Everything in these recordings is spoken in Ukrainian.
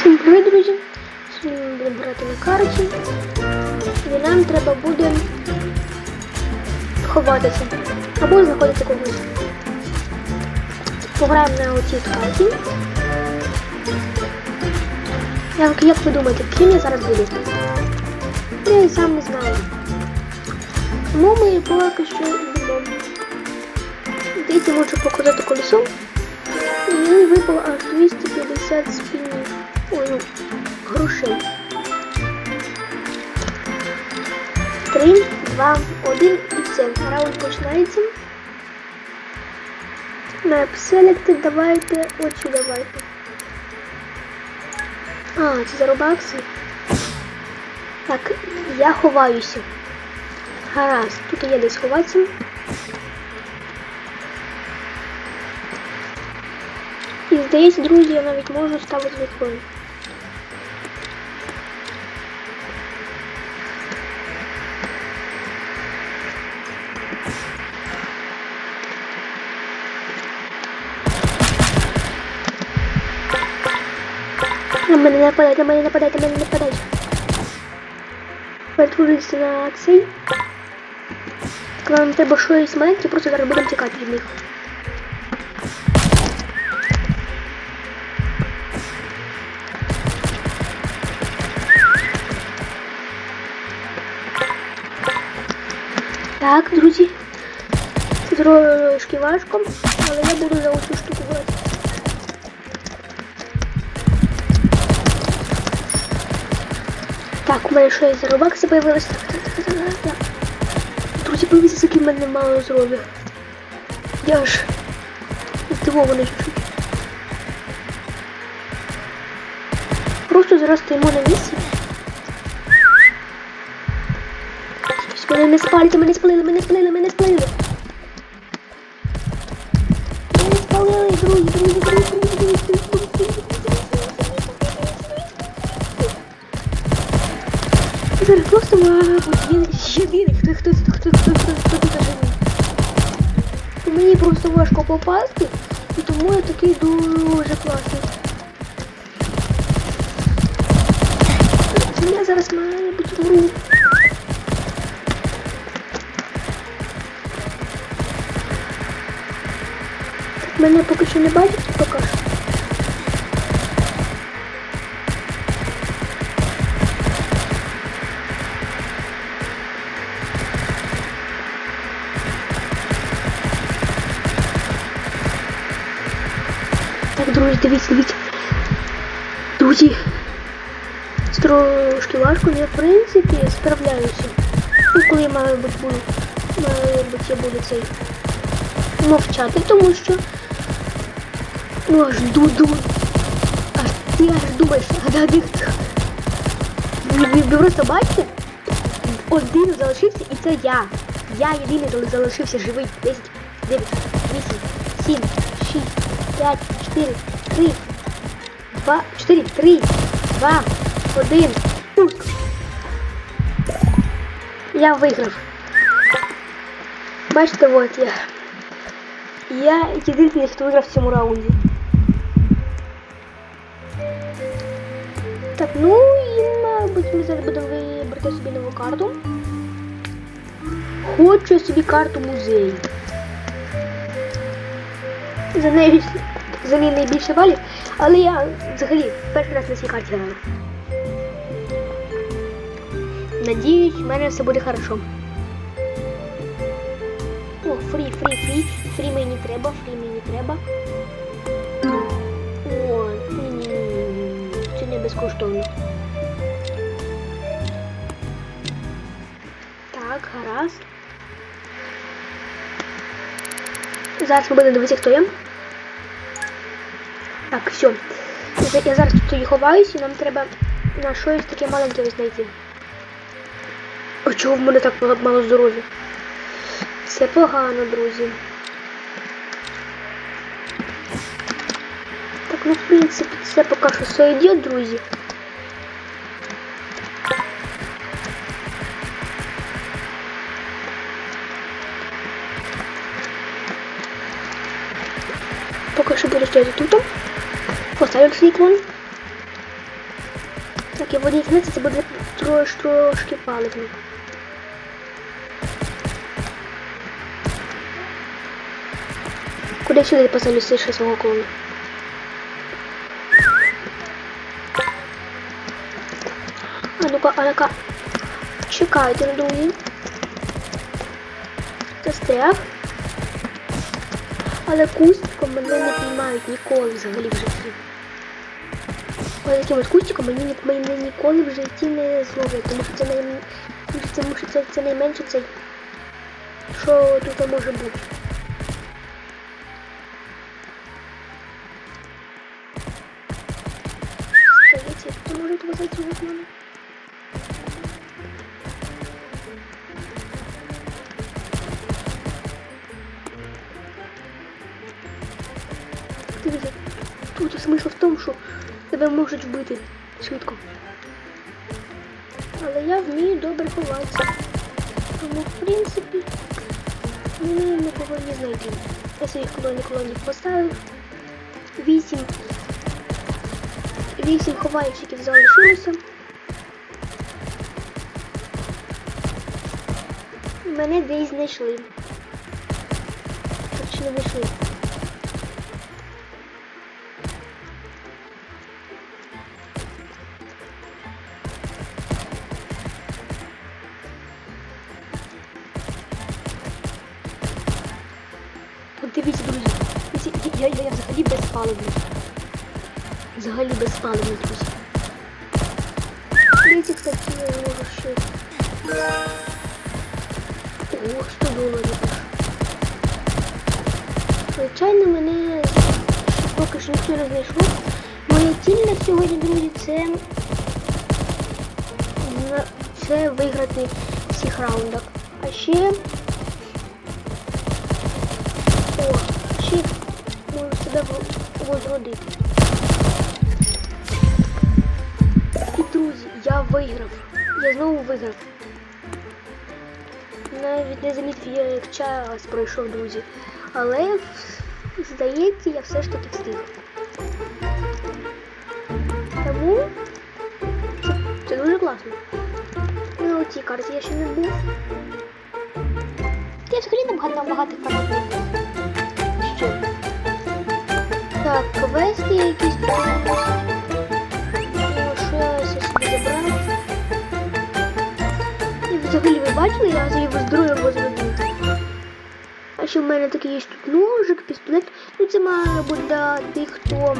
Всім привіт, друзі! Сьогодні ми будемо грати на карті. І нам треба буде ховатися. Або знаходити когось. Пограємо на оцій карті. Як, як ви думаєте, ким я зараз буду? Я і сам не знаю. Тому ми поки що йдемо. Дивіться, можу показати колесо. І мені випало аж 250 спінів. Ну, грошей. Три, два, один і все. Раунд починається. Map Select, давайте, очі давайте. А, це за робакси. Так, я ховаюся. Гаразд, тут є десь ховатися. І здається, друзі, я навіть можу ставити вікон. На мене не на мене нападають, на мене не нападають. Перетворюйтеся на цей. Нам треба щось маленьке, просто зараз будемо тікати від них. Так, друзі. Трошки важко, але я буду за штуку Так, у мене ще за робакси появилось. Так, так. Друзі, подивіться, скільки в мене мало здоров'я. Я ж здивований чуть-чуть. Просто зараз стоїмо на місці. Щось Мене не спалите, мене спалили, мене спалили, мене спалили. Він ще він. Хто, хто, хто, хто, хто, хто, хто тут живий. Мені просто важко попасти, і тому я такий дуже класний. Я зараз маю бути вмру. Мене поки що не бачить, поки що. Так, друзі, дивіться, дивіться. Друзі, трошки важко, але я в принципі справляюся. Ну, коли я маю бути буду, маю бути я буду цей мовчати, тому що ну аж дуду. Аж ти аж думаєш, а да ви, ви просто бачите? Один залишився і це я. Я єдиний залишився живий. 10, 9, 8, 7, 6, 5, 4, 3, 2, 4, 3, 2, 1. Пуск. Я виграв. Бачите, от я. Я єдиний, хто виграв в цьому раунді. Так, ну і, мабуть, ми зараз будемо вибрати собі нову карту. Хочу собі карту музею. За нею за неї найбільше балів, але я взагалі перший раз на цій карті граю. Надіюсь, в мене все буде хорошо. О, фрі, фрі, фрі. Фрі мені треба, фрі мені треба. О, це не безкоштовно. Так, гаразд. Зараз ми будемо дивитися, хто я. Так, все. Я- зараз тут і ховаюсь, і нам треба на щось таке маленьке знайти. А чого в мене так мало- здоров'я? Це погано, друзі. Так, ну в принципі, це поки що все йде, друзі. Поки що буду стояти тут. Поставлю свій клон. Так, в одній книзі це буде трош, трошки паливно. Куди сюди поставлю ще свого клону? А ну-ка, а ну-ка. Чекайте, друзі. Застряг. Але кустиком мене не піймають ніколи взагалі в житті. Таким от кустиком мені, ні- мене ніколи в житті не зловлять, тому що це, най... тому що це, це, найменше цей, що тут може бути. Тут зайти від мене? Дивіться, в тому, що тебе можуть вбити швидко. Але я вмію добре ховатися. Тому, в принципі, вони не повинні знайти. Я своїх колоній колоній поставив. Вісім. Вісім ховальщиків залишилося. Мене десь знайшли. Точно знайшли. Я, я, я взагалі без безпаливний. Взагалі безпаливний, друзі. Дивіться, кстати, я можу ще. Ого, 100 доларів. Звичайно, мене поки що ніхто не. Моя ціль на сьогодні, друзі, це, це виграти всіх раундах. А ще О, можу возродити. І друзі, я виграв. Я знову виграв. Навіть не замітив, я як час пройшов, друзі. Але здається, я все ж таки встиг. Тому це, дуже класно. Ну, на цій карті я ще не був. Я взагалі не багато багатих карт квести якісь тут. Що я ще собі забрав. І взагалі ви бачили, я завів зброю возродив. А ще в мене такий є тут ножик, пістолет. Ну це має бути для тих, хто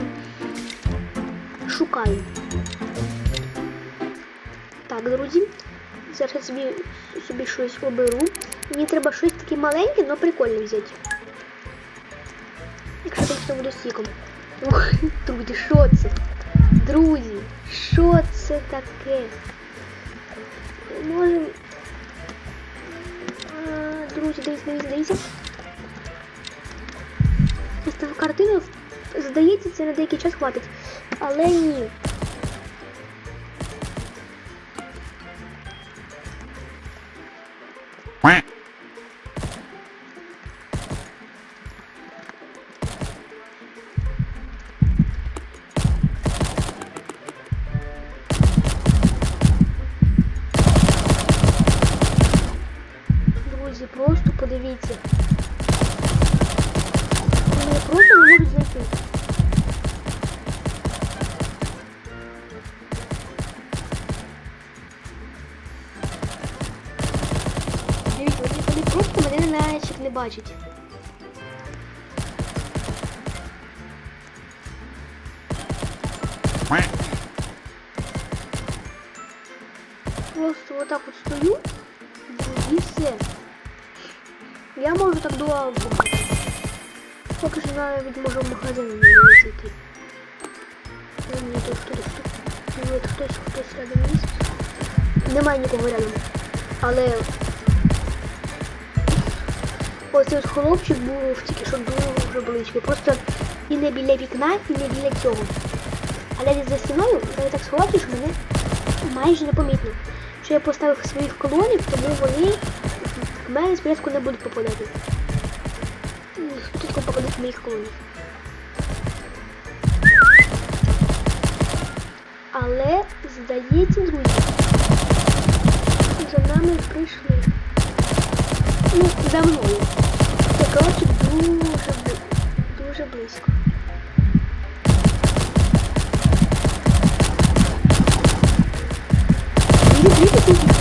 шукає. Так, друзі. Зараз я собі, собі щось оберу. Мені треба щось таке маленьке, але прикольне взяти. Якщо все буде стіком. Ух, друзі, що це? Друзі, що це таке? Можем. А, Друзі, дивіться, дивіться, дивіться. Ставив картину, здається, це на деякий час хватить. Але ні. Подивіться. Мене просто не можуть знайти. Дивіться, вони, вони просто мене навіть не бачать. Я можу так дуал. Поки що навіть можу в магазин не. Ну, Ні, тут хтось. Ні, хтось хтось рядом є. Немає нікого рядом. Але оцей от хлопчик був тільки що дуже близько. Просто і не біля вікна, і не біля цього. Але за стіною я так сховався, що мене майже непомітно. Що я поставив своїх колонів, тому вони мене спочатку не будуть попадати. Спочатку попадуть моїх колонів. Але Здається, друзі. За нами прийшли. Ну, за мною. Це, коротше, дуже, дуже близько. Дивіться,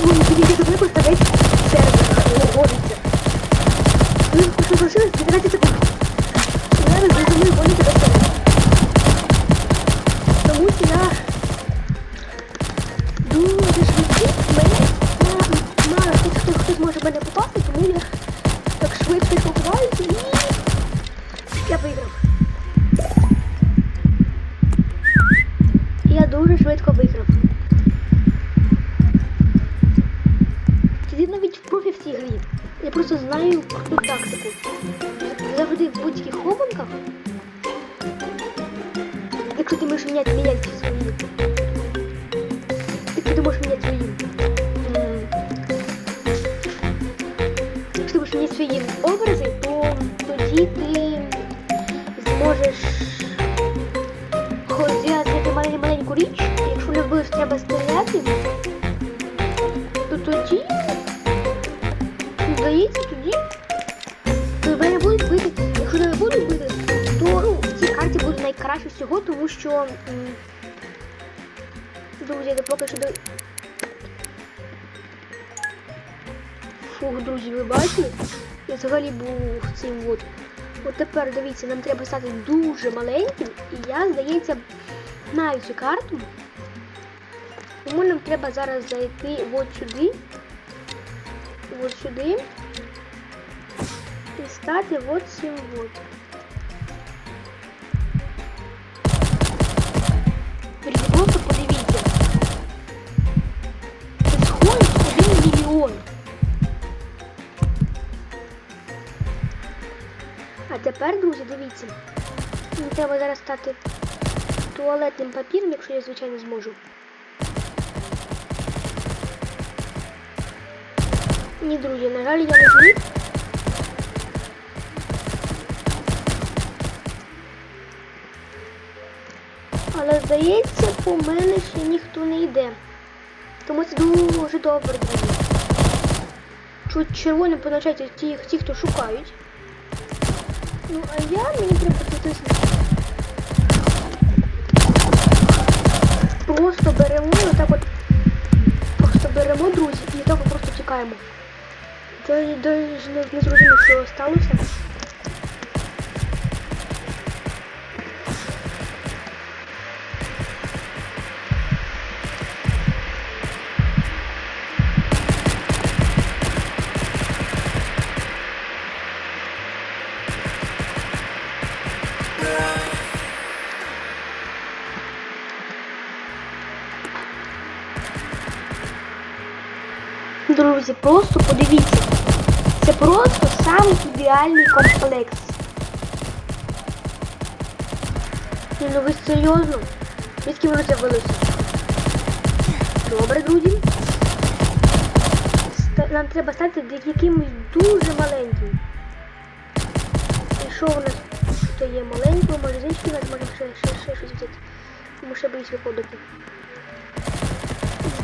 Просто другому дивіться, ви поставляєте сервер, виводиться. Ви що залишилось 19 секунд. Я просто знаю круту тактику. Заходи в будь-яких хованках. Якщо ти можеш міняти, міняти свої. Найкраще всього, тому що друзі, я поки що до... Фух, друзі, ви бачили? Я взагалі був цим от. От тепер дивіться, нам треба стати дуже маленьким, і я, здається, знаю цю карту. Тому нам треба зараз зайти от сюди. От сюди. І стати от цим от. Друзі, Просто подивіться. Сходить один мільйон. А тепер, друзі, дивіться. Мені треба зараз стати туалетним папіром, якщо я, звичайно, зможу. Ні, друзі, на жаль, я не зміг. Але здається, по мене ще ніхто не йде. Тому це дуже добре, друзі. Чуть червоним позначають ті, ті, хто шукають. Ну, а я мені треба затиснути. Просто беремо отак от. Просто беремо, друзі, і так просто тікаємо. Даже не, не зрозумів, що сталося. Друзі, просто подивіться. Це просто самий ідеальний комплекс. Ні, ну ви серйозно? Звідки воно з'явилося? Добре, друзі. Нам треба стати якимось дуже маленьким. І що у нас тут є маленького, може з нас можемо ще, ще, ще щось взяти. Тому що боюсь виходити.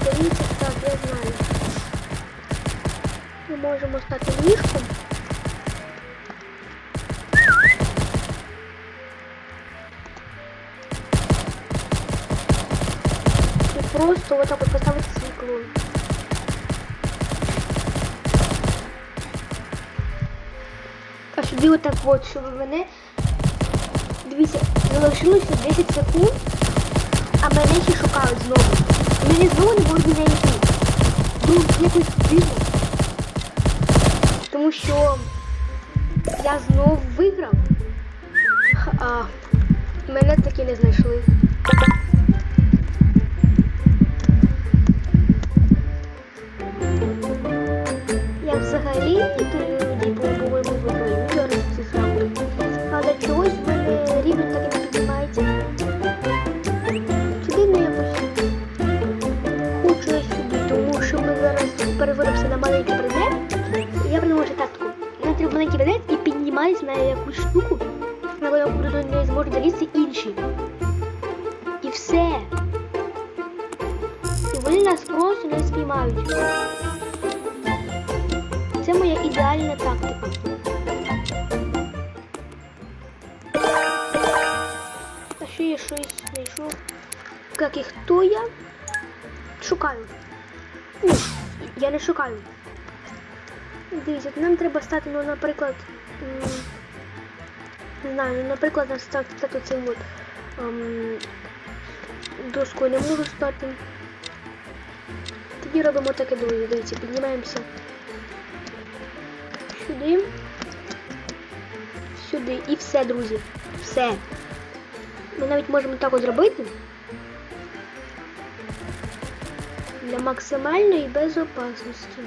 Здається, так, я знаю. Ми можемо стати ліжком. І просто отак от поставити свій клон. А сюди отак от, щоб мене... Дивіться, залишилося 10 секунд, а мене ще шукають знову. Мені знову не можуть мене йти. Ну, якось дивно. Тому що я знов виграв, а мене таки не знайшли. Я взагалі на якусь штуку, на яку не зможуть залізти інші. І все. І вони нас просто не спіймають. Це моя ідеальна тактика. А ще я щось знайшов. Як і хто я? Шукаю. Ух, я не шукаю. Дивіться, нам треба стати, ну, наприклад не знаю, ну, наприклад, стати цим от ем, доскою не можу стати. Тоді робимо таке друге, дивіться, піднімаємося сюди, сюди і все, друзі. Все. Ми навіть можемо так от зробити. Для максимальної безопасності.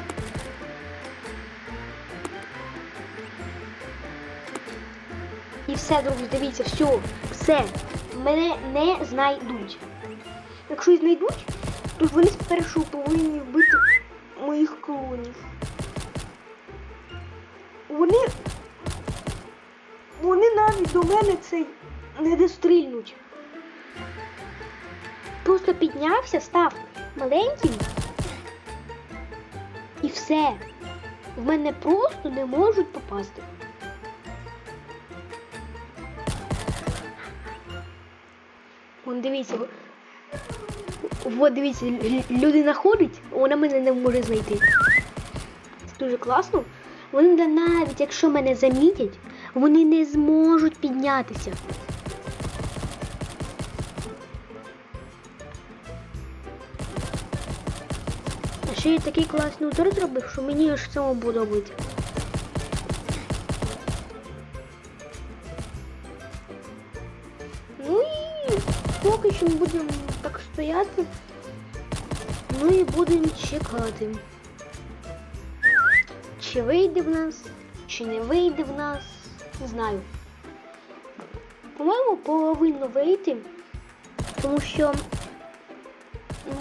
Все, друзі, дивіться, все, все. Мене не знайдуть. Якщо і знайдуть, то вони спершу повинні вбити моїх клонів. Вони. Вони навіть до мене цей не дострільнуть. Просто піднявся, став маленьким. І все. В мене просто не можуть попасти. Вон дивіться. От дивіться, лю- людина ходить, вона мене не може знайти. Це дуже класно. Вони навіть якщо мене замітять, вони не зможуть піднятися. А ще я такий класний удар зробив, що мені аж цьому подобається. Ми будемо так стояти. Ну і будемо чекати. Чи вийде в нас, чи не вийде в нас, не знаю. По-моєму, повинно вийти, тому що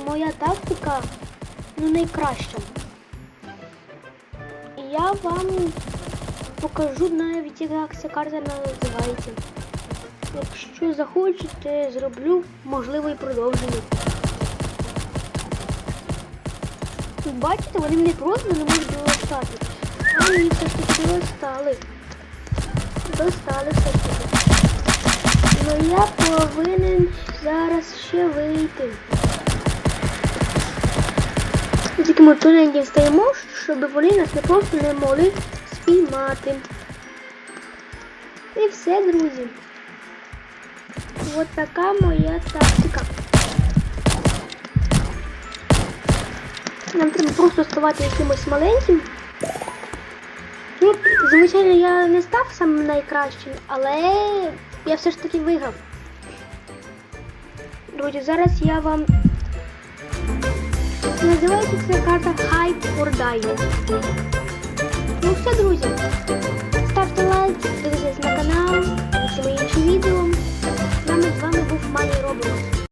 моя тактика ну, найкраща. І я вам покажу навіть, як ця карта називається. Якщо захочете, зроблю можливо і продовження. Бачите, вони мене просто не можуть достати. Мені все ж таки достали. Достали все ж таки. Ну я повинен зараз ще вийти. Таким от тоненьким стоїмо, щоб вони нас не просто не могли спіймати. І все, друзі. Вот така моя тактика. Нам треба просто ставати якимось маленьким. Ну, звичайно, я не став самим найкращим, але я все ж таки виграв. Друзі, зараз я вам називається ця карта Hype or Die. Ну все, друзі. Ставте лайк, підписуйтесь на канал, дивіться мої